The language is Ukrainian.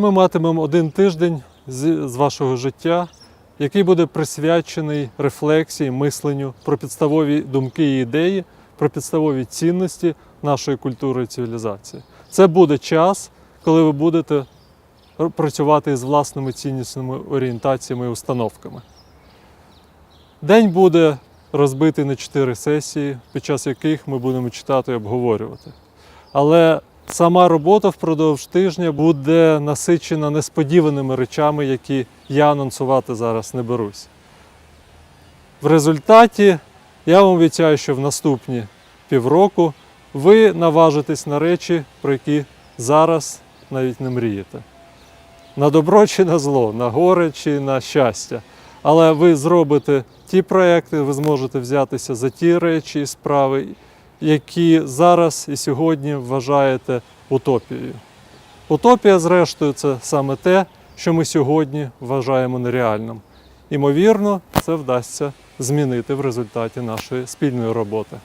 Ми матимемо один тиждень з, вашого життя, який буде присвячений рефлексії, мисленню про підставові думки і ідеї, про підставові цінності нашої культури і цивілізації. Це буде час, коли ви будете працювати з власними ціннісними орієнтаціями і установками. День буде розбитий на чотири сесії, під час яких ми будемо читати і обговорювати. Але сама робота впродовж тижня буде насичена несподіваними речами, які я анонсувати зараз не берусь. В результаті я вам обіцяю, що в наступні півроку ви наважитесь на речі, про які зараз навіть не мрієте. На добро чи на зло, на горе чи на щастя. Але ви зробите ті проекти, ви зможете взятися за ті речі і справи, які зараз і сьогодні вважаєте утопією. Утопія, зрештою, це саме те, що ми сьогодні вважаємо нереальним. Імовірно, це вдасться змінити в результаті нашої спільної роботи.